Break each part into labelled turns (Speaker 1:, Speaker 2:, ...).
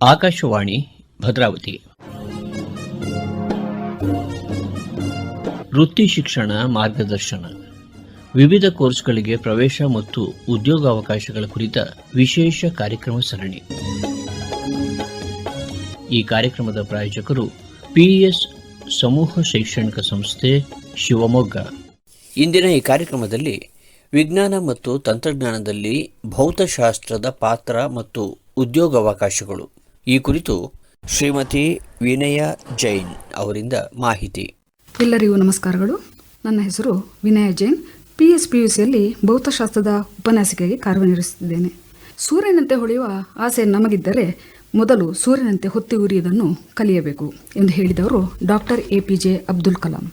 Speaker 1: ಆಕಾಶವಾಣಿ, ಭದ್ರಾವತಿ. ವೃತ್ತಿ ಶಿಕ್ಷಣ ಮಾರ್ಗದರ್ಶನ. ವಿವಿಧ ಕೋರ್ಸ್ಗಳಿಗೆ ಪ್ರವೇಶ ಮತ್ತು ಉದ್ಯೋಗಾವಕಾಶಗಳ ಕುರಿತ ವಿಶೇಷ ಕಾರ್ಯಕ್ರಮ ಸರಣಿ. ಈ ಕಾರ್ಯಕ್ರಮದ ಪ್ರಾಯೋಜಕರು ಪಿಇಎಸ್ ಸಮೂಹ ಶೈಕ್ಷಣಿಕ ಸಂಸ್ಥೆ ಶಿವಮೊಗ್ಗ. ಇಂದಿನ ಈ ಕಾರ್ಯಕ್ರಮದಲ್ಲಿ ವಿಜ್ಞಾನ ಮತ್ತು ತಂತ್ರಜ್ಞಾನದಲ್ಲಿ ಭೌತಶಾಸ್ತ್ರದ ಪಾತ್ರ ಮತ್ತು ಉದ್ಯೋಗಾವಕಾಶಗಳು. ಈ ಕುರಿತು ಶ್ರೀಮತಿ ವಿನಯ ಜೈನ್ ಅವರಿಂದ ಮಾಹಿತಿ.
Speaker 2: ಎಲ್ಲರಿಗೂ ನಮಸ್ಕಾರಗಳು. ನನ್ನ ಹೆಸರು Vinaya Jain. P S P U ಸಿಯಲ್ಲಿ ಭೌತಶಾಸ್ತ್ರದ ಉಪನ್ಯಾಸಿಕೆಯಾಗಿ ಕಾರ್ಯನಿರ್ವಹಿಸುತ್ತಿದ್ದೇನೆ. ಸೂರ್ಯನಂತೆ ಹೊಳೆಯುವ ಆಸೆ ನಮಗಿದ್ದರೆ ಮೊದಲು ಸೂರ್ಯನಂತೆ ಹೊತ್ತಿ ಉರಿಯುವುದನ್ನು ಕಲಿಯಬೇಕು ಎಂದು ಹೇಳಿದವರು doctor A P J Abdul Kalam.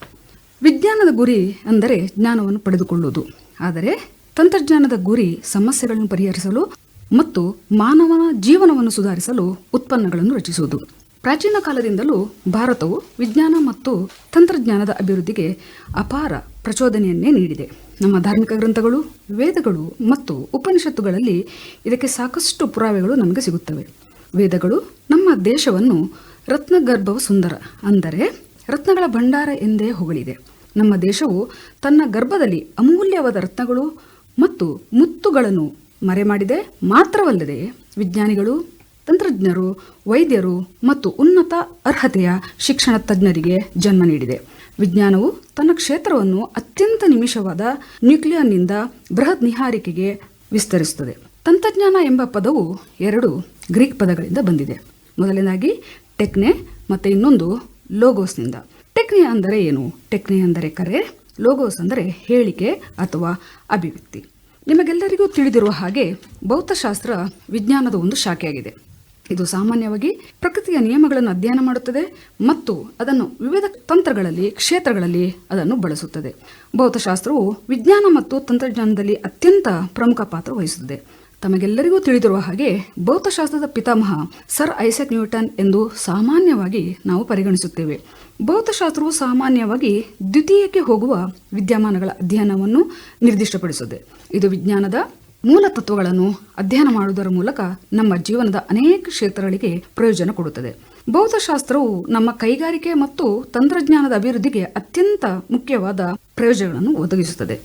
Speaker 2: ವಿಜ್ಞಾನದ ಗುರಿ ಅಂದರೆ ಜ್ಞಾನವನ್ನು ಪಡೆದುಕೊಳ್ಳುವುದು. ಆದರೆ ತಂತ್ರಜ್ಞಾನದ ಗುರಿ ಸಮಸ್ಯೆಗಳನ್ನು ಪರಿಹರಿಸಲು ಮತ್ತು ಮಾನವನ ಜೀವನವನ್ನು ಸುಧಾರಿಸಲು ಉತ್ಪನ್ನಗಳನ್ನು ರಚಿಸುವುದು. ಪ್ರಾಚೀನ ಕಾಲದಿಂದಲೂ ಭಾರತವು ವಿಜ್ಞಾನ ಮತ್ತು ತಂತ್ರಜ್ಞಾನದ ಅಭಿವೃದ್ಧಿಗೆ ಅಪಾರ ಪ್ರಚೋದನೆಯನ್ನೇ ನೀಡಿದೆ. ನಮ್ಮ ಧಾರ್ಮಿಕ ಗ್ರಂಥಗಳು, ವೇದಗಳು ಮತ್ತು ಉಪನಿಷತ್ತುಗಳಲ್ಲಿ ಇದಕ್ಕೆ ಸಾಕಷ್ಟು ಪುರಾವೆಗಳು ನಮಗೆ ಸಿಗುತ್ತವೆ. ವೇದಗಳು ನಮ್ಮ ದೇಶವನ್ನು ರತ್ನಗರ್ಭವ ಸುಂದರ ಅಂದರೆ ರತ್ನಗಳ ಭಂಡಾರ ಎಂದೇ ಹೊಗಳಿದೆ. ನಮ್ಮ ದೇಶವು ತನ್ನ ಗರ್ಭದಲ್ಲಿ ಅಮೂಲ್ಯವಾದ ರತ್ನಗಳು ಮತ್ತು ಮುತ್ತುಗಳನ್ನು ಮರೆಮಾಡಿದೆ ಮಾತ್ರವಲ್ಲದೆ ವಿಜ್ಞಾನಿಗಳು, ತಂತ್ರಜ್ಞರು, ವೈದ್ಯರು ಮತ್ತು ಉನ್ನತ ಅರ್ಹತೆಯ ಶಿಕ್ಷಣ ತಜ್ಞರಿಗೆ ಜನ್ಮ ನೀಡಿದೆ. ವಿಜ್ಞಾನವು ತನ್ನ ಕ್ಷೇತ್ರವನ್ನು ಅತ್ಯಂತ ನಿಮಿಷವಾದ ನ್ಯೂಕ್ಲಿಯರ್ನಿಂದ ಬೃಹತ್ ನಿಹಾರಿಕೆಗೆ ವಿಸ್ತರಿಸುತ್ತದೆ. ತಂತ್ರಜ್ಞಾನ ಎಂಬ ಪದವು ಎರಡು ಗ್ರೀಕ್ ಪದಗಳಿಂದ ಬಂದಿದೆ. ಮೊದಲನೇದಾಗಿ, ಟೆಕ್ನೆ ಮತ್ತು ಇನ್ನೊಂದು ಲೋಗೋಸ್ನಿಂದ. ಟೆಕ್ನೆ ಅಂದರೆ ಏನು? ಟೆಕ್ನೆ ಅಂದರೆ ಕರೆ, ಲೋಗೋಸ್ ಅಂದರೆ ಹೇಳಿಕೆ ಅಥವಾ ಅಭಿವ್ಯಕ್ತಿ. ನಿಮಗೆಲ್ಲರಿಗೂ ತಿಳಿದಿರುವ ಹಾಗೆ ಭೌತಶಾಸ್ತ್ರ ವಿಜ್ಞಾನದ ಒಂದು ಶಾಖೆಯಾಗಿದೆ. ಇದು ಸಾಮಾನ್ಯವಾಗಿ ಪ್ರಕೃತಿಯ ನಿಯಮಗಳನ್ನು ಅಧ್ಯಯನ ಮಾಡುತ್ತದೆ ಮತ್ತು ಅದನ್ನು ವಿವಿಧ ತಂತ್ರಗಳಲ್ಲಿ, ಕ್ಷೇತ್ರಗಳಲ್ಲಿ ಅದನ್ನು ಬಳಸುತ್ತದೆ. ಭೌತಶಾಸ್ತ್ರವು ವಿಜ್ಞಾನ ಮತ್ತು ತಂತ್ರಜ್ಞಾನದಲ್ಲಿ ಅತ್ಯಂತ ಪ್ರಮುಖ ಪಾತ್ರ ವಹಿಸುತ್ತದೆ. ತಮಗೆಲ್ಲರಿಗೂ ತಿಳಿದಿರುವ ಹಾಗೆ ಭೌತಶಾಸ್ತ್ರದ ಪಿತಾಮಹ ಸರ್ ಐಸಕ್ ನ್ಯೂಟನ್ ಎಂದು ಸಾಮಾನ್ಯವಾಗಿ ನಾವು ಪರಿಗಣಿಸುತ್ತೇವೆ. ಭೌತಶಾಸ್ತ್ರವು ಸಾಮಾನ್ಯವಾಗಿ ದ್ವಿತೀಯಕ್ಕೆ ಹೋಗುವ ವಿದ್ಯಮಾನಗಳ ಅಧ್ಯಯನವನ್ನು ನಿರ್ದಿಷ್ಟಪಡಿಸುತ್ತದೆ. ಇದು ವಿಜ್ಞಾನದ ಮೂಲ ತತ್ವಗಳನ್ನು ಅಧ್ಯಯನ ಮಾಡುವುದರ ಮೂಲಕ ನಮ್ಮ ಜೀವನದ ಅನೇಕ ಕ್ಷೇತ್ರಗಳಿಗೆ ಪ್ರಯೋಜನ ಕೊಡುತ್ತದೆ. ಭೌತಶಾಸ್ತ್ರವು ನಮ್ಮ ಕೈಗಾರಿಕೆ ಮತ್ತು ತಂತ್ರಜ್ಞಾನದ ಅಭಿವೃದ್ಧಿಗೆ ಅತ್ಯಂತ ಮುಖ್ಯವಾದ ಪ್ರಯೋಜನಗಳನ್ನು ಒದಗಿಸುತ್ತದೆ.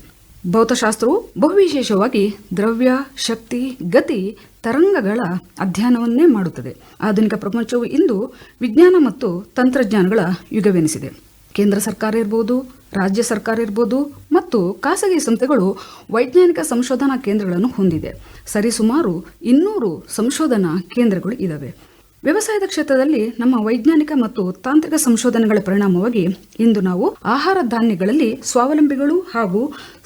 Speaker 2: ಭೌತಶಾಸ್ತ್ರವು ಬಹುವಿಶೇಷವಾಗಿ ದ್ರವ್ಯ, ಶಕ್ತಿ, ಗತಿ, ತರಂಗಗಳ ಅಧ್ಯಯನವನ್ನೇ ಮಾಡುತ್ತದೆ. ಆಧುನಿಕ ಪ್ರಪಂಚವು ಇಂದು ವಿಜ್ಞಾನ ಮತ್ತು ತಂತ್ರಜ್ಞಾನಗಳ ಯುಗವೆನಿಸಿದೆ. ಕೇಂದ್ರ ಸರ್ಕಾರ ಇರ್ಬೋದು, ರಾಜ್ಯ ಸರ್ಕಾರ ಇರ್ಬೋದು ಮತ್ತು ಖಾಸಗಿ ಸಂಸ್ಥೆಗಳು ವೈಜ್ಞಾನಿಕ ಸಂಶೋಧನಾ ಕೇಂದ್ರಗಳನ್ನು ಹೊಂದಿದೆ. ಸರಿಸುಮಾರು ಇನ್ನೂರು ಸಂಶೋಧನಾ ಕೇಂದ್ರಗಳು ಇದ್ದಾವೆ ವ್ಯವಸಾಯದ ಕ್ಷೇತ್ರದಲ್ಲಿ ನಮ್ಮ ವೈಜ್ಞಾನಿಕ ಮತ್ತು ತಾಂತ್ರಿಕ ಸಂಶೋಧನೆಗಳ ಪರಿಣಾಮವಾಗಿ ಇಂದು ನಾವು ಆಹಾರ ಧಾನ್ಯಗಳಲ್ಲಿ ಸ್ವಾವಲಂಬಿಗಳು ಹಾಗೂ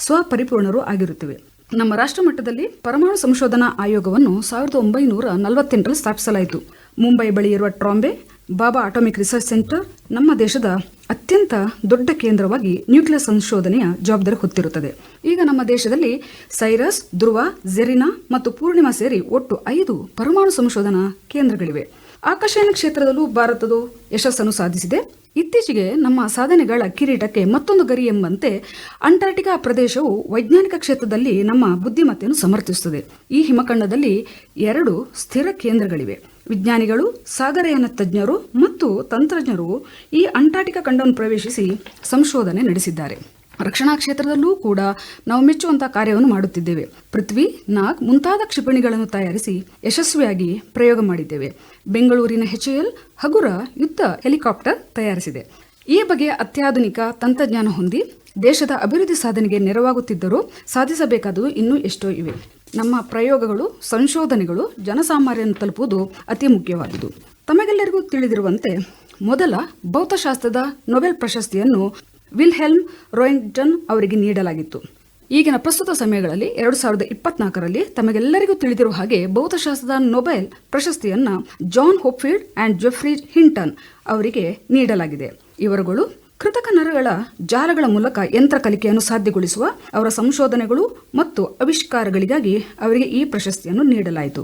Speaker 2: ಸ್ವಪರಿಪೂರ್ಣರು ಆಗಿರುತ್ತವೆ. ನಮ್ಮ ರಾಷ್ಟ್ರ ಮಟ್ಟದಲ್ಲಿ ಪರಮಾಣು ಸಂಶೋಧನಾ ಆಯೋಗವನ್ನು ಸಾವಿರದ ಒಂಬೈನೂರ ನಲವತ್ತೆಂಟರಲ್ಲಿ ಸ್ಥಾಪಿಸಲಾಯಿತು. ಮುಂಬೈ ಬಳಿ ಇರುವ Trombay Bhabha atomic research centre ನಮ್ಮ ದೇಶದ ಅತ್ಯಂತ ದೊಡ್ಡ ಕೇಂದ್ರವಾಗಿ ನ್ಯೂಕ್ಲಿಯರ್ ಸಂಶೋಧನೆಯ ಜವಾಬ್ದಾರಿ ಹೊತ್ತಿರುತ್ತದೆ. ಈಗ ನಮ್ಮ ದೇಶದಲ್ಲಿ ಸೈರಸ್ ಧ್ರುವ ಜೆರಿನಾ ಮತ್ತು ಪೂರ್ಣಿಮಾ ಸೇರಿ ಒಟ್ಟು ಐದು ಪರಮಾಣು ಸಂಶೋಧನಾ ಕೇಂದ್ರಗಳಿವೆ. ಆಕಾಶಯಾನ ಕ್ಷೇತ್ರದಲ್ಲೂ ಭಾರತದ ಯಶಸ್ಸನ್ನು ಸಾಧಿಸಿದೆ. ಇತ್ತೀಚೆಗೆ ನಮ್ಮ ಸಾಧನೆಗಳ ಕಿರೀಟಕ್ಕೆ ಮತ್ತೊಂದು ಗರಿ ಎಂಬಂತೆ ಅಂಟಾರ್ಟಿಕಾ ಪ್ರದೇಶವು ವೈಜ್ಞಾನಿಕ ಕ್ಷೇತ್ರದಲ್ಲಿ ನಮ್ಮ ಬುದ್ಧಿಮತ್ತೆಯನ್ನು ಸಮರ್ಥಿಸುತ್ತದೆ. ಈ ಹಿಮಖಂಡದಲ್ಲಿ ಎರಡು ಸ್ಥಿರ ಕೇಂದ್ರಗಳಿವೆ. ವಿಜ್ಞಾನಿಗಳು, ಸಾಗರಯಾನ ತಜ್ಞರು ಮತ್ತು ತಂತ್ರಜ್ಞರು ಈ ಅಂಟಾರ್ಟಿಕಾ ಖಂಡವನ್ನು ಪ್ರವೇಶಿಸಿ ಸಂಶೋಧನೆ ನಡೆಸಿದ್ದಾರೆ. ರಕ್ಷಣಾ ಕ್ಷೇತ್ರದಲ್ಲೂ ಕೂಡ ನಾವು ಮೆಚ್ಚುವಂತಹ ಕಾರ್ಯವನ್ನು ಮಾಡುತ್ತಿದ್ದೇವೆ. ಪೃಥ್ವಿ, ನಾಗ್ ಮುಂತಾದ ಕ್ಷಿಪಣಿಗಳನ್ನು ತಯಾರಿಸಿ ಯಶಸ್ವಿಯಾಗಿ ಪ್ರಯೋಗ ಮಾಡಿದ್ದೇವೆ. ಬೆಂಗಳೂರಿನ ಎಲ್ ಹಗುರ ಯುದ್ಧ ಹೆಲಿಕಾಪ್ಟರ್ ತಯಾರಿಸಿದೆ. ಈ ಬಗೆಯ ಅತ್ಯಾಧುನಿಕ ತಂತ್ರಜ್ಞಾನ ಹೊಂದಿ ದೇಶದ ಅಭಿವೃದ್ಧಿ ಸಾಧನೆಗೆ ನೆರವಾಗುತ್ತಿದ್ದರೂ ಸಾಧಿಸಬೇಕಾದವು ಇನ್ನೂ ಎಷ್ಟೋ ಇವೆ. ನಮ್ಮ ಪ್ರಯೋಗಗಳು, ಸಂಶೋಧನೆಗಳು ಜನಸಾಮಾನ್ಯರನ್ನು ತಲುಪುವುದು ಅತಿ ಮುಖ್ಯವಾದುದು. ತಮಗೆಲ್ಲರಿಗೂ ತಿಳಿದಿರುವಂತೆ ಮೊದಲ ಭೌತಶಾಸ್ತ್ರದ ನೊಬೆಲ್ ಪ್ರಶಸ್ತಿಯನ್ನು ವಿಲ್ಹೆಲ್ಮ್ ರೋಯಿಂಗ್ಟನ್ ಅವರಿಗೆ ನೀಡಲಾಗಿತ್ತು. ಈಗಿನ ಪ್ರಸ್ತುತ ಸಮಯಗಳಲ್ಲಿ ಎರಡು ಸಾವಿರದ ಇಪ್ಪತ್ನಾಲ್ಕರಲ್ಲಿ ತಮಗೆಲ್ಲರಿಗೂ ತಿಳಿದಿರುವ ಹಾಗೆ ಭೌತಶಾಸ್ತ್ರದ ನೊಬೆಲ್ ಪ್ರಶಸ್ತಿಯನ್ನು John Hopfield and Geoffrey Hinton ಅವರಿಗೆ ನೀಡಲಾಗಿದೆ. ಇವರುಗಳು ಕೃತಕ ನರಗಳ ಜಾಲಗಳ ಮೂಲಕ ಯಂತ್ರ ಕಲಿಕೆಯನ್ನು ಸಾಧ್ಯಗೊಳಿಸುವ ಅವರ ಸಂಶೋಧನೆಗಳು ಮತ್ತು ಆವಿಷ್ಕಾರಗಳಿಗಾಗಿ ಅವರಿಗೆ ಈ ಪ್ರಶಸ್ತಿಯನ್ನು ನೀಡಲಾಯಿತು.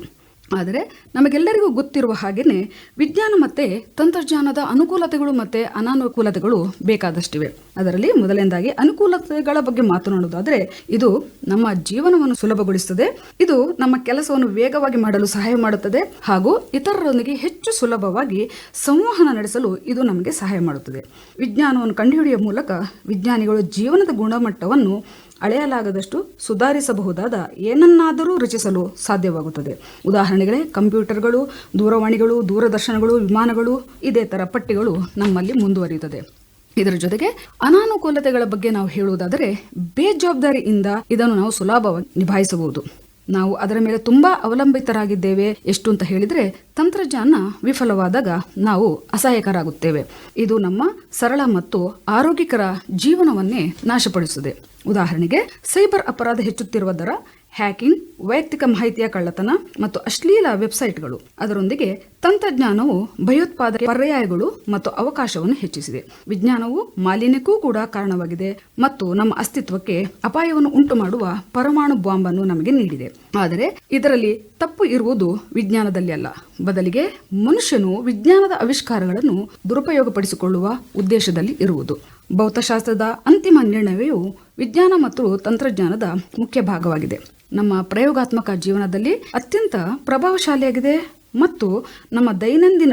Speaker 2: ಆದರೆ ನಮಗೆಲ್ಲರಿಗೂ ಗೊತ್ತಿರುವ ಹಾಗೆಯೇ ವಿಜ್ಞಾನ ಮತ್ತು ತಂತ್ರಜ್ಞಾನದ ಅನುಕೂಲತೆಗಳು ಮತ್ತು ಅನಾನುಕೂಲತೆಗಳು ಬೇಕಾದಷ್ಟಿವೆ. ಅದರಲ್ಲಿ ಮೊದಲನೇದಾಗಿ ಅನುಕೂಲತೆಗಳ ಬಗ್ಗೆ ಮಾತನಾಡೋದಾದರೆ ಇದು ನಮ್ಮ ಜೀವನವನ್ನು ಸುಲಭಗೊಳಿಸುತ್ತದೆ, ಇದು ನಮ್ಮ ಕೆಲಸವನ್ನು ವೇಗವಾಗಿ ಮಾಡಲು ಸಹಾಯ ಮಾಡುತ್ತದೆ, ಹಾಗೂ ಇತರರೊಂದಿಗೆ ಹೆಚ್ಚು ಸುಲಭವಾಗಿ ಸಂವಹನ ನಡೆಸಲು ಇದು ನಮಗೆ ಸಹಾಯ ಮಾಡುತ್ತದೆ. ವಿಜ್ಞಾನವನ್ನು ಕಂಡುಹಿಡಿಯುವ ಮೂಲಕ ವಿಜ್ಞಾನಿಗಳು ಜೀವನದ ಗುಣಮಟ್ಟವನ್ನು ಅಳೆಯಲಾಗದಷ್ಟು ಸುಧಾರಿಸಬಹುದಾದ ಏನನ್ನಾದರೂ ರಚಿಸಲು ಸಾಧ್ಯವಾಗುತ್ತದೆ. ಉದಾಹರಣೆಗಳೇ ಕಂಪ್ಯೂಟರ್ಗಳು, ದೂರವಾಣಿಗಳು, ದೂರದರ್ಶನಗಳು, ವಿಮಾನಗಳು, ಇದೇ ಥರ ಪಟ್ಟಿಗಳು ನಮ್ಮಲ್ಲಿ ಮುಂದುವರಿಯುತ್ತದೆ. ಇದರ ಜೊತೆಗೆ ಅನಾನುಕೂಲತೆಗಳ ಬಗ್ಗೆ ನಾವು ಹೇಳುವುದಾದರೆ, ಬೇಜವಾಬ್ದಾರಿಯಿಂದ ಇದನ್ನು ನಾವು ಸುಲಭವಾಗಿ ನಿಭಾಯಿಸಬಹುದು. ನಾವು ಅದರ ಮೇಲೆ ತುಂಬಾ ಅವಲಂಬಿತರಾಗಿದ್ದೇವೆ. ಎಷ್ಟು ಅಂತ ಹೇಳಿದ್ರೆ, ತಂತ್ರಜ್ಞಾನ ವಿಫಲವಾದಾಗ ನಾವು ಅಸಹಾಯಕರಾಗುತ್ತೇವೆ. ಇದು ನಮ್ಮ ಸರಳ ಮತ್ತು ಆರೋಗ್ಯಕರ ಜೀವನವನ್ನೇ ನಾಶಪಡಿಸುತ್ತದೆ. ಉದಾಹರಣೆಗೆ, ಸೈಬರ್ ಅಪರಾಧ ಹೆಚ್ಚುತ್ತಿರುವ ದರ ಹ್ಯಾಕಿಂಗ್, ವೈಯಕ್ತಿಕ ಮಾಹಿತಿಯ ಕಳ್ಳತನ ಮತ್ತು ಅಶ್ಲೀಲ ವೆಬ್ಸೈಟ್ಗಳು. ಅದರೊಂದಿಗೆ ತಂತ್ರಜ್ಞಾನವು ಭಯೋತ್ಪಾದಕ ಪರ್ಯಾಯಗಳು ಮತ್ತು ಅವಕಾಶವನ್ನು ಹೆಚ್ಚಿಸಿದೆ. ವಿಜ್ಞಾನವು ಮಾಲಿನ್ಯಕ್ಕೂ ಕೂಡ ಕಾರಣವಾಗಿದೆ ಮತ್ತು ನಮ್ಮ ಅಸ್ತಿತ್ವಕ್ಕೆ ಅಪಾಯವನ್ನು ಉಂಟು ಮಾಡುವ ಪರಮಾಣು ಬಾಂಬ್ ಅನ್ನು ನಮಗೆ ನೀಡಿದೆ. ಆದರೆ ಇದರಲ್ಲಿ ತಪ್ಪು ಇರುವುದು ವಿಜ್ಞಾನದಲ್ಲಿ ಅಲ್ಲ. ಬದಲಿಗೆ ಮನುಷ್ಯನು ವಿಜ್ಞಾನದ ಆವಿಷ್ಕಾರಗಳನ್ನು ದುರುಪಯೋಗಪಡಿಸಿಕೊಳ್ಳುವ ಉದ್ದೇಶದಲ್ಲಿ ಇರುವುದು. ಭೌತಶಾಸ್ತ್ರದ ಅಂತಿಮ ನಿರ್ಣಯವು ವಿಜ್ಞಾನ ಮತ್ತು ತಂತ್ರಜ್ಞಾನದ ಮುಖ್ಯ ಭಾಗವಾಗಿದೆ. ನಮ್ಮ ಪ್ರಯೋಗಾತ್ಮಕ ಜೀವನದಲ್ಲಿ ಅತ್ಯಂತ ಪ್ರಭಾವಶಾಲಿಯಾಗಿದೆ ಮತ್ತು ನಮ್ಮ ದೈನಂದಿನ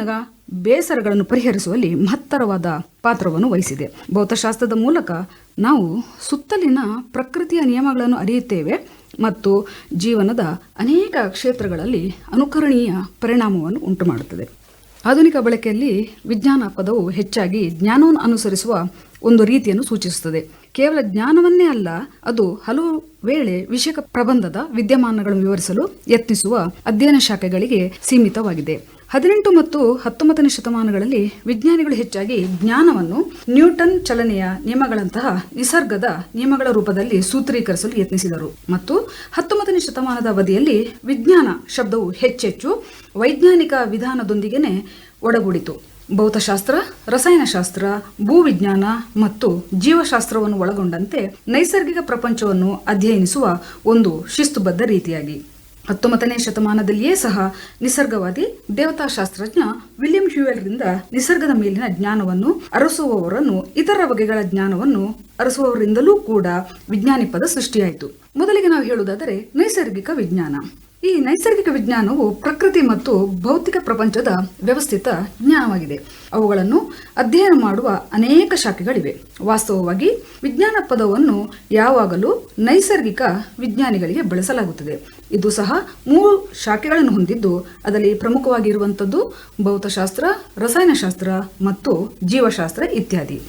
Speaker 2: ಬೇಸರಗಳನ್ನು ಪರಿಹರಿಸುವಲ್ಲಿ ಮಹತ್ತರವಾದ ಪಾತ್ರವನ್ನು ವಹಿಸಿದೆ. ಭೌತಶಾಸ್ತ್ರದ ಮೂಲಕ ನಾವು ಸುತ್ತಲಿನ ಪ್ರಕೃತಿಯ ನಿಯಮಗಳನ್ನು ಅರಿಯುತ್ತೇವೆ ಮತ್ತು ಜೀವನದ ಅನೇಕ ಕ್ಷೇತ್ರಗಳಲ್ಲಿ ಅನುಕರಣೀಯ ಪರಿಣಾಮವನ್ನು ಉಂಟುಮಾಡುತ್ತದೆ. ಆಧುನಿಕ ಬಳಕೆಯಲ್ಲಿ ವಿಜ್ಞಾನ ಪದವು ಹೆಚ್ಚಾಗಿ ಜ್ಞಾನವನ್ನು ಅನುಸರಿಸುವ ಒಂದು ರೀತಿಯನ್ನು ಸೂಚಿಸುತ್ತದೆ. ಕೇವಲ ಜ್ಞಾನವನ್ನೇ ಅಲ್ಲ, ಅದು ಹಲವು ವೇಳೆ ವಿಷಯಕ ಪ್ರಬಂಧದ ವಿದ್ಯಮಾನಗಳನ್ನು ವಿವರಿಸಲು ಯತ್ನಿಸುವ ಅಧ್ಯಯನ ಶಾಖೆಗಳಿಗೆ ಸೀಮಿತವಾಗಿದೆ. ಹದಿನೆಂಟು ಮತ್ತು ಹತ್ತೊಂಬತ್ತನೇ ಶತಮಾನಗಳಲ್ಲಿ ವಿಜ್ಞಾನಿಗಳು ಹೆಚ್ಚಾಗಿ ಜ್ಞಾನವನ್ನು ನ್ಯೂಟನ್ ಚಲನೆಯ ನಿಯಮಗಳಂತಹ ನಿಸರ್ಗದ ನಿಯಮಗಳ ರೂಪದಲ್ಲಿ ಸೂತ್ರೀಕರಿಸಲು ಯತ್ನಿಸಿದರು. ಮತ್ತು ಹತ್ತೊಂಬತ್ತನೇ ಶತಮಾನದ ಅವಧಿಯಲ್ಲಿ ವಿಜ್ಞಾನ ಶಬ್ದವು ಹೆಚ್ಚೆಚ್ಚು ವೈಜ್ಞಾನಿಕ ವಿಧಾನದೊಂದಿಗೆನೇ ಒಡಗೂಡಿತು. ಭೌತಶಾಸ್ತ್ರ, ರಸಾಯನಶಾಸ್ತ್ರ, ಭೂವಿಜ್ಞಾನ ಮತ್ತು ಜೀವಶಾಸ್ತ್ರವನ್ನು ಒಳಗೊಂಡಂತೆ ನೈಸರ್ಗಿಕ ಪ್ರಪಂಚವನ್ನು ಅಧ್ಯಯನಿಸುವ ಒಂದು ಶಿಸ್ತುಬದ್ಧ ರೀತಿಯಾಗಿ. ಹತ್ತೊಂಬತ್ತನೇ ಶತಮಾನದಲ್ಲಿಯೇ ಸಹ ನಿಸರ್ಗವಾದಿ ದೇವತಾಶಾಸ್ತ್ರಜ್ಞ ವಿಲಿಯಂ ಹ್ಯೂವೆಲ್ರಿಂದ ನಿಸರ್ಗದ ಮೇಲಿನ ಜ್ಞಾನವನ್ನು ಅರಸುವವರನ್ನು ಇತರ ಬಗೆಗಳ ಜ್ಞಾನವನ್ನು ಅರಸುವವರಿಂದಲೂ ಕೂಡ ವಿಜ್ಞಾನಿ ಪದ ಸೃಷ್ಟಿಯಾಯಿತು. ಮೊದಲಿಗೆ ನಾವು ಹೇಳುವುದಾದರೆ ನೈಸರ್ಗಿಕ ವಿಜ್ಞಾನ. ಈ ನೈಸರ್ಗಿಕ ವಿಜ್ಞಾನವು ಪ್ರಕೃತಿ ಮತ್ತು ಭೌತಿಕ ಪ್ರಪಂಚದ ವ್ಯವಸ್ಥಿತ ಜ್ಞಾನವಾಗಿದೆ. ಅವುಗಳನ್ನು ಅಧ್ಯಯನ ಮಾಡುವ ಅನೇಕ ಶಾಖೆಗಳಿವೆ. ವಾಸ್ತವವಾಗಿ, ವಿಜ್ಞಾನ ಪದವನ್ನು ಯಾವಾಗಲೂ ನೈಸರ್ಗಿಕ ವಿಜ್ಞಾನಿಗಳಿಗೆ ಬಳಸಲಾಗುತ್ತದೆ. ಇದು ಸಹ ಮೂರು ಶಾಖೆಗಳನ್ನು ಹೊಂದಿದ್ದು, ಅದರಲ್ಲಿ ಪ್ರಮುಖವಾಗಿರುವಂಥದ್ದು ಭೌತಶಾಸ್ತ್ರ, ರಸಾಯನಶಾಸ್ತ್ರ ಮತ್ತು ಜೀವಶಾಸ್ತ್ರ ಇತ್ಯಾದಿ.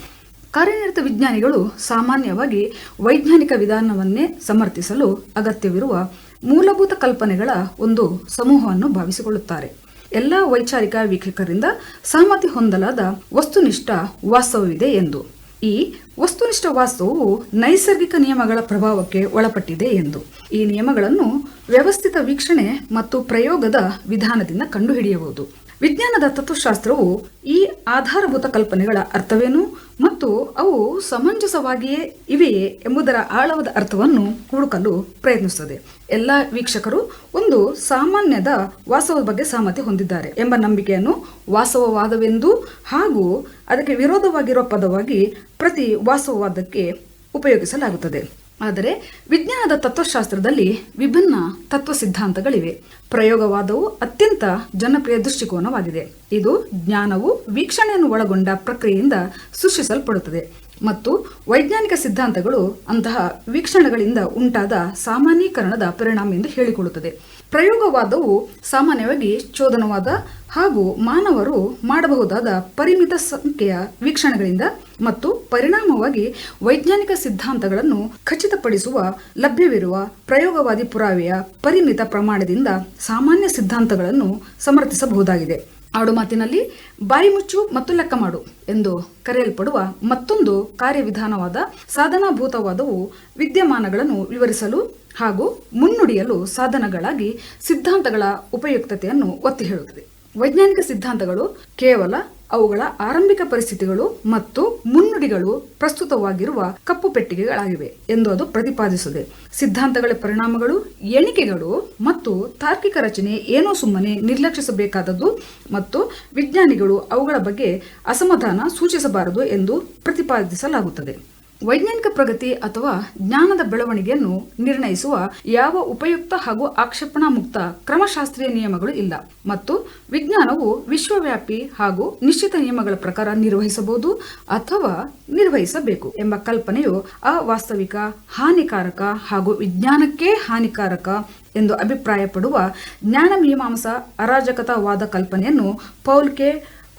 Speaker 2: ಕಾರ್ಯನಿರತ ವಿಜ್ಞಾನಿಗಳು ಸಾಮಾನ್ಯವಾಗಿ ವೈಜ್ಞಾನಿಕ ವಿಧಾನವನ್ನೇ ಸಮರ್ಥಿಸಲು ಅಗತ್ಯವಿರುವ ಮೂಲಭೂತ ಕಲ್ಪನೆಗಳ ಒಂದು ಸಮೂಹವನ್ನು ಭಾವಿಸಿಕೊಳ್ಳುತ್ತಾರೆ. ಎಲ್ಲ ವೈಚಾರಿಕ ವೀಕ್ಷಕರಿಂದ ಸಹಮತಿ ಹೊಂದಲಾದ ವಸ್ತುನಿಷ್ಠ ವಾಸ್ತವವಿದೆ ಎಂದು. ಈ ವಸ್ತುನಿಷ್ಠ ವಾಸ್ತವವು ನೈಸರ್ಗಿಕ ನಿಯಮಗಳ ಪ್ರಭಾವಕ್ಕೆ ಒಳಪಟ್ಟಿದೆ ಎಂದು. ಈ ನಿಯಮಗಳನ್ನು ವ್ಯವಸ್ಥಿತ ವೀಕ್ಷಣೆ ಮತ್ತು ಪ್ರಯೋಗದ ವಿಧಾನದಿಂದ ಕಂಡುಹಿಡಿಯಬಹುದು. ವಿಜ್ಞಾನದ ತತ್ವಶಾಸ್ತ್ರವು ಈ ಆಧಾರಭೂತ ಕಲ್ಪನೆಗಳ ಅರ್ಥವೇನು ಮತ್ತು ಅವು ಸಮಂಜಸವಾಗಿಯೇ ಇವೆಯೇ ಎಂಬುದರ ಆಳವಾದ ಅರ್ಥವನ್ನು ಹುಡುಕಲು ಪ್ರಯತ್ನಿಸುತ್ತದೆ. ಎಲ್ಲ ವೀಕ್ಷಕರು ಒಂದು ಸಾಮಾನ್ಯದ ವಾಸ್ತವದ ಬಗ್ಗೆ ಸಹಮತಿ ಹೊಂದಿದ್ದಾರೆ ಎಂಬ ನಂಬಿಕೆಯನ್ನು ವಾಸ್ತವವಾದವೆಂದು ಹಾಗೂ ಅದಕ್ಕೆ ವಿರೋಧವಾಗಿರುವ ಪದವಾಗಿ ಪ್ರತಿ ವಾಸ್ತವವಾದಕ್ಕೆ ಉಪಯೋಗಿಸಲಾಗುತ್ತದೆ. ಆದರೆ ವಿಜ್ಞಾನದ ತತ್ವಶಾಸ್ತ್ರದಲ್ಲಿ ವಿಭಿನ್ನ ತತ್ವ ಸಿದ್ಧಾಂತಗಳಿವೆ. ಪ್ರಯೋಗವಾದವು ಅತ್ಯಂತ ಜನಪ್ರಿಯ ದೃಷ್ಟಿಕೋನವಾಗಿದೆ. ಇದು ಜ್ಞಾನವು ವೀಕ್ಷಣೆಯನ್ನು ಒಳಗೊಂಡ ಪ್ರಕ್ರಿಯೆಯಿಂದ ಸೃಷ್ಟಿಸಲ್ಪಡುತ್ತದೆ. ಮತ್ತು ವೈಜ್ಞಾನಿಕ ಸಿದ್ಧಾಂತಗಳು ಅಂತಹ ವೀಕ್ಷಣೆಗಳಿಂದ ಉಂಟಾದ ಸಾಮಾನ್ಯೀಕರಣದ ಪರಿಣಾಮ ಎಂದು ಹೇಳಿಕೊಳ್ಳುತ್ತದೆ. ಪ್ರಯೋಗವಾದವು ಸಾಮಾನ್ಯವಾಗಿ ಚೋದನವಾದ ಹಾಗೂ ಮಾನವರು ಮಾಡಬಹುದಾದ ಪರಿಮಿತ ಸಂಖ್ಯೆಯ ವೀಕ್ಷಣೆಗಳಿಂದ ಮತ್ತು ಪರಿಣಾಮವಾಗಿ ವೈಜ್ಞಾನಿಕ ಸಿದ್ಧಾಂತಗಳನ್ನು ಖಚಿತಪಡಿಸುವ ಲಭ್ಯವಿರುವ ಪ್ರಯೋಗವಾದಿ ಪುರಾವೆಯ ಪರಿಮಿತ ಪ್ರಮಾಣದಿಂದ ಸಾಮಾನ್ಯ ಸಿದ್ಧಾಂತಗಳನ್ನು ಸಮರ್ಥಿಸಬಹುದಾಗಿದೆ. ಆಡುಮಾತಿನಲ್ಲಿ ಬಾಯಿ ಮುಚ್ಚು ಮತ್ತು ಲೆಕ್ಕ ಮಾಡು ಎಂದು ಕರೆಯಲ್ಪಡುವ ಮತ್ತೊಂದು ಕಾರ್ಯವಿಧಾನವಾದ ಸಾಧನಾಭೂತವಾದವು ವಿದ್ಯಮಾನಗಳನ್ನು ವಿವರಿಸಲು ಹಾಗೂ ಮುನ್ನುಡಿಯಲು ಸಾಧನಗಳಾಗಿ ಸಿದ್ಧಾಂತಗಳ ಉಪಯುಕ್ತತೆಯನ್ನು ಒತ್ತಿ ಹೇಳುತ್ತದೆ. ವೈಜ್ಞಾನಿಕ ಸಿದ್ಧಾಂತಗಳು ಕೇವಲ ಅವುಗಳ ಆರಂಭಿಕ ಪರಿಸ್ಥಿತಿಗಳು ಮತ್ತು ಮುನ್ನುಡಿಗಳು ಪ್ರಸ್ತುತವಾಗಿರುವ ಕಪ್ಪು ಪೆಟ್ಟಿಗೆಗಳಾಗಿವೆ ಎಂದು ಅದು ಪ್ರತಿಪಾದಿಸಿದೆ ಸಿದ್ಧಾಂತಗಳ ಪರಿಣಾಮಗಳು, ಎಣಿಕೆಗಳು ಮತ್ತು ತಾರ್ಕಿಕ ರಚನೆ ಏನೋ ಸುಮ್ಮನೆ ನಿರ್ಲಕ್ಷಿಸಬೇಕಾದದ್ದು ಮತ್ತು ವಿಜ್ಞಾನಿಗಳು ಅವುಗಳ ಬಗ್ಗೆ ಅಸಮಾಧಾನ ಸೂಚಿಸಬಾರದು ಎಂದು ಪ್ರತಿಪಾದಿಸಲಾಗುತ್ತದೆ. ವೈಜ್ಞಾನಿಕ ಪ್ರಗತಿ ಅಥವಾ ಜ್ಞಾನದ ಬೆಳವಣಿಗೆಯನ್ನು ನಿರ್ಣಯಿಸುವ ಯಾವ ಉಪಯುಕ್ತ ಹಾಗೂ ಆಕ್ಷೇಪಣಾ ಮುಕ್ತ ಕ್ರಮಶಾಸ್ತ್ರೀಯ ನಿಯಮಗಳು ಇಲ್ಲ. ಮತ್ತು ವಿಜ್ಞಾನವು ವಿಶ್ವವ್ಯಾಪಿ ಹಾಗೂ ನಿಶ್ಚಿತ ನಿಯಮಗಳ ಪ್ರಕಾರ ನಿರ್ವಹಿಸಬಹುದು ಅಥವಾ ನಿರ್ವಹಿಸಬೇಕು ಎಂಬ ಕಲ್ಪನೆಯು ಅವಾಸ್ತವಿಕ, ಹಾನಿಕಾರಕ ಹಾಗೂ ವಿಜ್ಞಾನಕ್ಕೆ ಹಾನಿಕಾರಕ ಎಂದು ಅಭಿಪ್ರಾಯಪಡುವ ಜ್ಞಾನ ಮೀಮಾಂಸಾ ಅರಾಜಕತಾವಾದ ಕಲ್ಪನೆಯನ್ನು ಪೌಲ್ ಕೆ.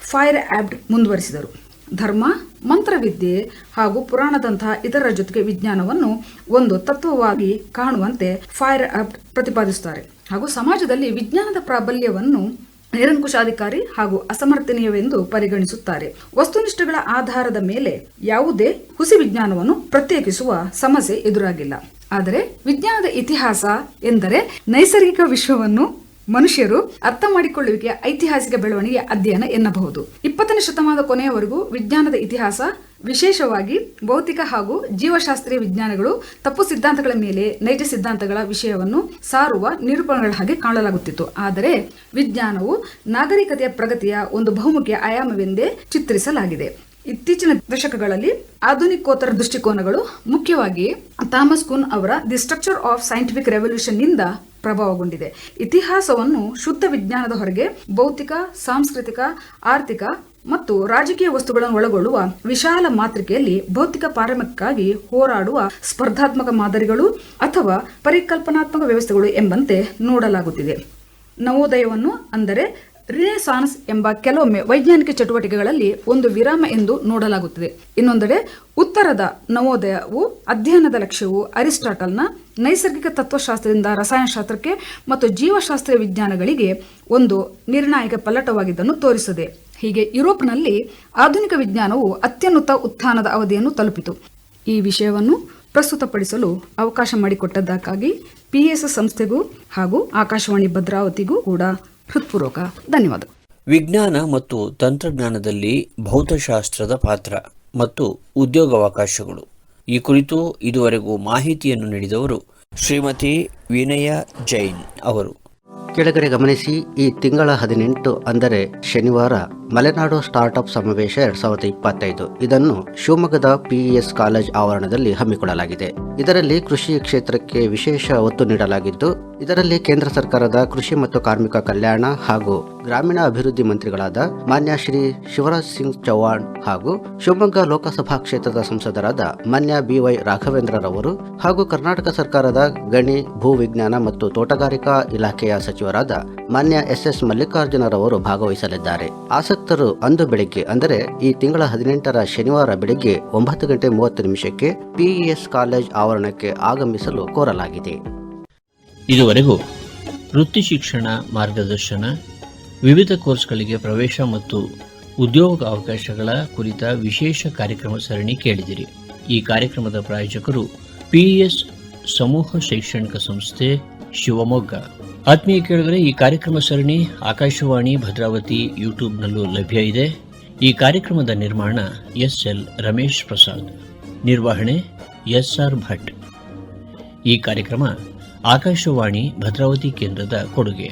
Speaker 2: ಫೈರ್ ಆಬ್ಡ್ ಮುಂದುವರಿಸಿದರು. ಧರ್ಮ, ಮಂತ್ರವಿದ್ಯೆ ಹಾಗೂ ಪುರಾಣದಂತಹ ಇತರ ಜೊತೆಗೆ ವಿಜ್ಞಾನವನ್ನು ಒಂದು ತತ್ವವಾಗಿ ಕಾಣುವಂತೆ ಫೈರ್ ಅಪ್ ಪ್ರತಿಪಾದಿಸುತ್ತಾರೆ. ಹಾಗೂ ಸಮಾಜದಲ್ಲಿ ವಿಜ್ಞಾನದ ಪ್ರಾಬಲ್ಯವನ್ನು ನಿರಂಕುಶಾಧಿಕಾರಿ ಹಾಗೂ ಅಸಮರ್ಥನೀಯವೆಂದು ಪರಿಗಣಿಸುತ್ತಾರೆ. ವಸ್ತುನಿಷ್ಠಗಳ ಆಧಾರದ ಮೇಲೆ ಯಾವುದೇ ಹುಸಿ ವಿಜ್ಞಾನವನ್ನು ಪ್ರತ್ಯೇಕಿಸುವ ಸಮಸ್ಯೆ ಎದುರಾಗಿಲ್ಲ. ಆದರೆ ವಿಜ್ಞಾನದ ಇತಿಹಾಸ ಎಂದರೆ ನೈಸರ್ಗಿಕ ವಿಶ್ವವನ್ನು ಮನುಷ್ಯರು ಅರ್ಥ ಮಾಡಿಕೊಳ್ಳುವಿಕೆಯ ಐತಿಹಾಸಿಕ ಬೆಳವಣಿಗೆ ಅಧ್ಯಯನ ಎನ್ನಬಹುದು. ಇಪ್ಪತ್ತನೇ ಶತಮಾನದ ಕೊನೆಯವರೆಗೂ ವಿಜ್ಞಾನದ ಇತಿಹಾಸ ವಿಶೇಷವಾಗಿ ಭೌತಿಕ ಹಾಗೂ ಜೀವಶಾಸ್ತ್ರೀಯ ವಿಜ್ಞಾನಗಳು ತಪ್ಪು ಸಿದ್ಧಾಂತಗಳ ಮೇಲೆ ನೈಜ ಸಿದ್ಧಾಂತಗಳ ವಿಷಯವನ್ನು ಸಾರುವ ನಿರೂಪಣೆಗಳ ಹಾಗೆ ಕಾಣಲಾಗುತ್ತಿತ್ತು. ಆದರೆ ವಿಜ್ಞಾನವು ನಾಗರಿಕತೆಯ ಪ್ರಗತಿಯ ಒಂದು ಬಹುಮುಖ್ಯ ಆಯಾಮವೆಂದೇ ಚಿತ್ರಿಸಲಾಗಿದೆ. ಇತ್ತೀಚಿನ ದಶಕಗಳಲ್ಲಿ ಆಧುನಿಕೋತ್ತರ ದೃಷ್ಟಿಕೋನಗಳು ಮುಖ್ಯವಾಗಿ ಥಾಮಸ್ ಕುನ್ ಅವರ ದಿ ಸ್ಟ್ರಕ್ಚರ್ ಆಫ್ ಸೈಂಟಿಫಿಕ್ ರೆವಲ್ಯೂಷನ್ನಿಂದ ಪ್ರಭಾವಗೊಂಡಿದೆ. ಇತಿಹಾಸವನ್ನು ಶುದ್ಧ ವಿಜ್ಞಾನದ ಹೊರಗೆ ಭೌತಿಕ, ಸಾಂಸ್ಕೃತಿಕ, ಆರ್ಥಿಕ ಮತ್ತು ರಾಜಕೀಯ ವಸ್ತುಗಳನ್ನು ಒಳಗೊಳ್ಳುವ ವಿಶಾಲ ಮಾತೃಕೆಯಲ್ಲಿ ಭೌತಿಕ ಪಾರಮ್ಯಕ್ಕಾಗಿ ಹೋರಾಡುವ ಸ್ಪರ್ಧಾತ್ಮಕ ಮಾದರಿಗಳು ಅಥವಾ ಪರಿಕಲ್ಪನಾತ್ಮಕ ವ್ಯವಸ್ಥೆಗಳು ಎಂಬಂತೆ ನೋಡಲಾಗುತ್ತಿದೆ. ನವೋದಯವನ್ನು ಅಂದರೆ ರಿನೆಸಾನ್ಸ್ ಎಂಬ ಕೆಲವೊಮ್ಮೆ ವೈಜ್ಞಾನಿಕ ಚಟುವಟಿಕೆಗಳಲ್ಲಿ ಒಂದು ವಿರಾಮ ಎಂದು ನೋಡಲಾಗುತ್ತದೆ. ಇನ್ನೊಂದೆಡೆ, ಉತ್ತರದ ನವೋದಯವು, ಅಧ್ಯಯನದ ಲಕ್ಷ್ಯವು ಅರಿಸ್ಟಾಟಲ್ನ ನೈಸರ್ಗಿಕ ತತ್ವಶಾಸ್ತ್ರದಿಂದ ರಸಾಯನಶಾಸ್ತ್ರಕ್ಕೆ ಮತ್ತು ಜೀವಶಾಸ್ತ್ರೀಯ ವಿಜ್ಞಾನಗಳಿಗೆ ಒಂದು ನಿರ್ಣಾಯಕ ಪಲ್ಲಟವಾಗಿದ್ದನ್ನು ತೋರಿಸಿದೆ. ಹೀಗೆ ಯುರೋಪ್ನಲ್ಲಿ ಆಧುನಿಕ ವಿಜ್ಞಾನವು ಅತ್ಯುನ್ನತ ಉತ್ಥಾನದ ಅವಧಿಯನ್ನು ತಲುಪಿತು. ಈ ವಿಷಯವನ್ನು ಪ್ರಸ್ತುತಪಡಿಸಲು ಅವಕಾಶ ಮಾಡಿಕೊಟ್ಟದ್ದಕ್ಕಾಗಿ ಪಿಎಸ್ ಸಂಸ್ಥೆಗೂ ಹಾಗೂ ಆಕಾಶವಾಣಿ ಭದ್ರಾವತಿಗೂ ಕೂಡ ಹೃತ್ಪೂರ್ವಕ ಧನ್ಯವಾದ.
Speaker 1: ವಿಜ್ಞಾನ ಮತ್ತು ತಂತ್ರಜ್ಞಾನದಲ್ಲಿ ಭೌತಶಾಸ್ತ್ರದ ಪಾತ್ರ ಮತ್ತು ಉದ್ಯೋಗಾವಕಾಶಗಳು. ಈ ಕುರಿತು ಇದುವರೆಗೂ ಮಾಹಿತಿಯನ್ನು ನೀಡಿದವರು ಶ್ರೀಮತಿ ವಿನಯ ಜೈನ್ ಅವರು.
Speaker 3: ಕೆಳಗಡೆ ಗಮನಿಸಿ ಈ ತಿಂಗಳ ಹದಿನೆಂಟು ಅಂದರೆ ಶನಿವಾರ ಮಲೆನಾಡು ಸ್ಟಾರ್ಟ್ಅಪ್ ಸಮಾವೇಶ ಎರಡ್ ಸಾವಿರದ ಇಪ್ಪತ್ತೈದು. ಇದನ್ನು ಶಿವಮೊಗ್ಗದ ಪಿಇಎಸ್ ಕಾಲೇಜ್ ಆವರಣದಲ್ಲಿ ಹಮ್ಮಿಕೊಳ್ಳಲಾಗಿದೆ. ಇದರಲ್ಲಿ ಕೃಷಿ ಕ್ಷೇತ್ರಕ್ಕೆ ವಿಶೇಷ ಒತ್ತು ನೀಡಲಾಗಿದ್ದು, ಇದರಲ್ಲಿ ಕೇಂದ್ರ ಸರ್ಕಾರದ ಕೃಷಿ ಮತ್ತು ಕಾರ್ಮಿಕ ಕಲ್ಯಾಣ ಹಾಗೂ ಗ್ರಾಮೀಣ ಅಭಿವೃದ್ಧಿ ಮಂತ್ರಿಗಳಾದ ಮಾನ್ಯ ಶ್ರೀ ಶಿವರಾಜ್ ಸಿಂಗ್ ಚೌಹಾಣ್ ಹಾಗೂ ಶಿವಮೊಗ್ಗ ಲೋಕಸಭಾ ಕ್ಷೇತ್ರದ ಸಂಸದರಾದ ಮಾನ್ಯ ಬಿವೈ ರಾಘವೇಂದ್ರರವರು ಹಾಗೂ ಕರ್ನಾಟಕ ಸರ್ಕಾರದ ಗಣಿ, ಭೂ ವಿಜ್ಞಾನ ಮತ್ತು ತೋಟಗಾರಿಕಾ ಇಲಾಖೆಯ ಸಚಿವರಾದ ಮಾನ್ಯ ಎಸ್ ಎಸ್ ಮಲ್ಲಿಕಾರ್ಜುನರವರು ಭಾಗವಹಿಸಲಿದ್ದಾರೆ. ಆಸಕ್ತರು ಅಂದು ಬೆಳಿಗ್ಗೆ, ಅಂದರೆ ಈ ತಿಂಗಳ ಹದಿನೆಂಟರ ಶನಿವಾರ ಬೆಳಿಗ್ಗೆ ಒಂಬತ್ತು ಗಂಟೆ ಮೂವತ್ತು ನಿಮಿಷಕ್ಕೆ ಪಿಇಎಸ್ ಕಾಲೇಜ್ ಆವರಣಕ್ಕೆ ಆಗಮಿಸಲು ಕೋರಲಾಗಿದೆ.
Speaker 1: ಇದುವರೆಗೂ ವೃತ್ತಿ ಶಿಕ್ಷಣ ಮಾರ್ಗದರ್ಶನ, ವಿವಿಧ ಕೋರ್ಸ್ಗಳಿಗೆ ಪ್ರವೇಶ ಮತ್ತು ಉದ್ಯೋಗ ಅವಕಾಶಗಳ ಕುರಿತ ವಿಶೇಷ ಕಾರ್ಯಕ್ರಮ ಸರಣಿ ಕೇಳಿದಿರಿ. ಈ ಕಾರ್ಯಕ್ರಮದ ಪ್ರಾಯೋಜಕರು ಪಿಇಎಸ್ ಸಮೂಹ ಶೈಕ್ಷಣಿಕ ಸಂಸ್ಥೆ ಶಿವಮೊಗ್ಗ. ಆತ್ಮೀಯ ಕೇಳಿದರೆ ಈ ಕಾರ್ಯಕ್ರಮ ಸರಣಿ ಆಕಾಶವಾಣಿ ಭದ್ರಾವತಿ ಯೂಟ್ಯೂಬ್ನಲ್ಲೂ ಲಭ್ಯ ಇದೆ. ಈ ಕಾರ್ಯಕ್ರಮದ ನಿರ್ಮಾಣ ಎಸ್ ಎಲ್ ರಮೇಶ್ ಪ್ರಸಾದ್. ನಿರ್ವಹಣೆ ಎಸ್ ಆರ್ ಭಟ್. ಈ ಕಾರ್ಯಕ್ರಮ ಆಕಾಶವಾಣಿ ಭದ್ರಾವತಿ ಕೇಂದ್ರದ ಕೊಡುಗೆ.